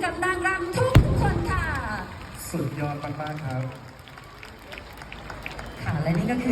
ให้กับนางรำทุกทุกคนค่ะ สุดยอดมากๆครับ ค่ะและนี่ก็คือ